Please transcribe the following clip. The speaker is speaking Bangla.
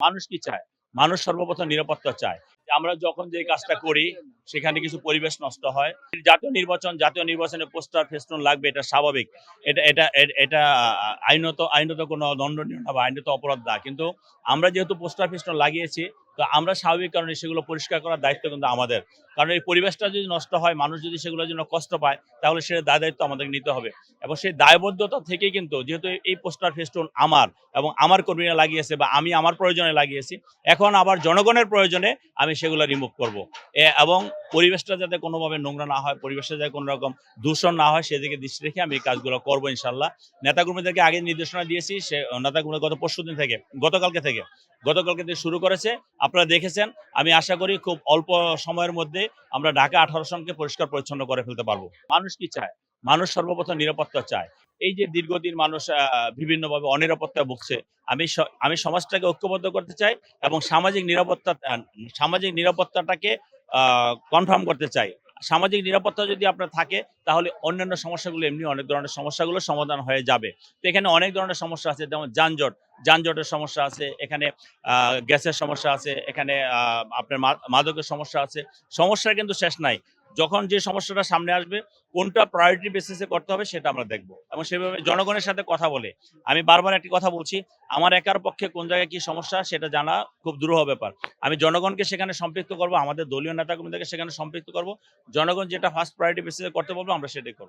মানুষ কি চায়? মানুষ সর্বপ্রথম নিরাপত্তা চায়। আমরা যখন যে কাজটা করি, সেখানে কিছু পরিবেশ নষ্ট হয়। জাতীয় নির্বাচন, জাতীয় নির্বাচনে পোস্টার, ফেস্টুন লাগবে, এটা স্বাভাবিক। এটা এটা এটা আইনত আইনত কোনো দণ্ডনীয় না বা আইনত অপরাধ না। কিন্তু আমরা যেহেতু পোস্টার, ফেস্টুন লাগিয়েছি তো আমরা স্বাভাবিক কারণে সেগুলো পরিষ্কার করার দায়িত্ব কিন্তু আমাদের। কারণ এই পরিবেশটা যদি নষ্ট হয়, মানুষ যদি সেগুলোর জন্য কষ্ট পায়, তাহলে সেটা দায় দায়িত্ব আমাদের নিতে হবে। এবং সেই দায়বদ্ধতা থেকে কিন্তু যেহেতু এই পোস্টার ফেস্টুন আমার এবং আমার কর্মীরা লাগিয়েছে বা আমি আমার প্রয়োজনে লাগিয়েছি, এখন আবার জনগণের প্রয়োজনে আমি সেগুলো রিমুভ করব। এবং পরিবেশটা যাতে কোনোভাবে নোংরা না হয়, পরিবেশটা যাতে কোনো রকম দূষণ না হয়, সেদিকে দৃষ্টি রেখে আমি এই কাজগুলো করব ইনশাল্লাহ নেতাকর্মীদেরকে আগে নির্দেশনা দিয়েছি, সে নেতাকর্মী গত পরশু দিন থেকে, গতকালকে থেকে গতকালকে থেকে শুরু করেছে। আপনারা দেখেছেন, আমি আশা করি খুব অল্প সময়ের মধ্যে আমরা ঢাকা আঠারো সনকে পরিষ্কার পরিচ্ছন্ন করে ফেলতে পারব। মানুষ কি চায়? মানুষ সর্বপ্রথম নিরাপত্তা চায়। এই যে দীর্ঘদিন মানুষ বিভিন্নভাবে অনিরাপত্তা ভুগছে, আমি আমি সমাজটাকে ঐক্যবদ্ধ করতে চাই এবং সামাজিক নিরাপত্তা সামাজিক নিরাপত্তাটাকে কনফার্ম করতে চাই। সামাজিক নিরাপত্তা যদি আপনার থাকে, তাহলে অন্যান্য সমস্যাগুলো এমনি অনেক ধরনের সমস্যাগুলো সমাধান হয়ে যাবে। তো এখানে অনেক ধরনের সমস্যা আছে, যেমন যানজট। যানজটের সমস্যা আছে, এখানে গ্যাসের সমস্যা আছে, এখানে আপনার মাদকের সমস্যা আছে। সমস্যা কিন্তু শেষ নাই। যখন যে সমস্যাটা সামনে আসবে, কোনটা প্রায়োরিটি বেসিসে করতে হবে সেটা আমরা দেখব। এবং সেভাবে জনগণের সাথে কথা বলে। আমি বারবার একটি কথা বলছি, আমার একার পক্ষে কোন জায়গায় কি সমস্যা সেটা জানা খুব দুরূহ ব্যাপার। আমি জনগণকে সেখানে সম্পৃক্ত করব, আমাদের দলীয় নেতাকর্মীদেরকে সেখানে সম্পৃক্ত করব। জনগণ যেটা ফার্স্ট প্রায়োরিটি বেসিসে করতে বলব, আমরা সেটাই করব।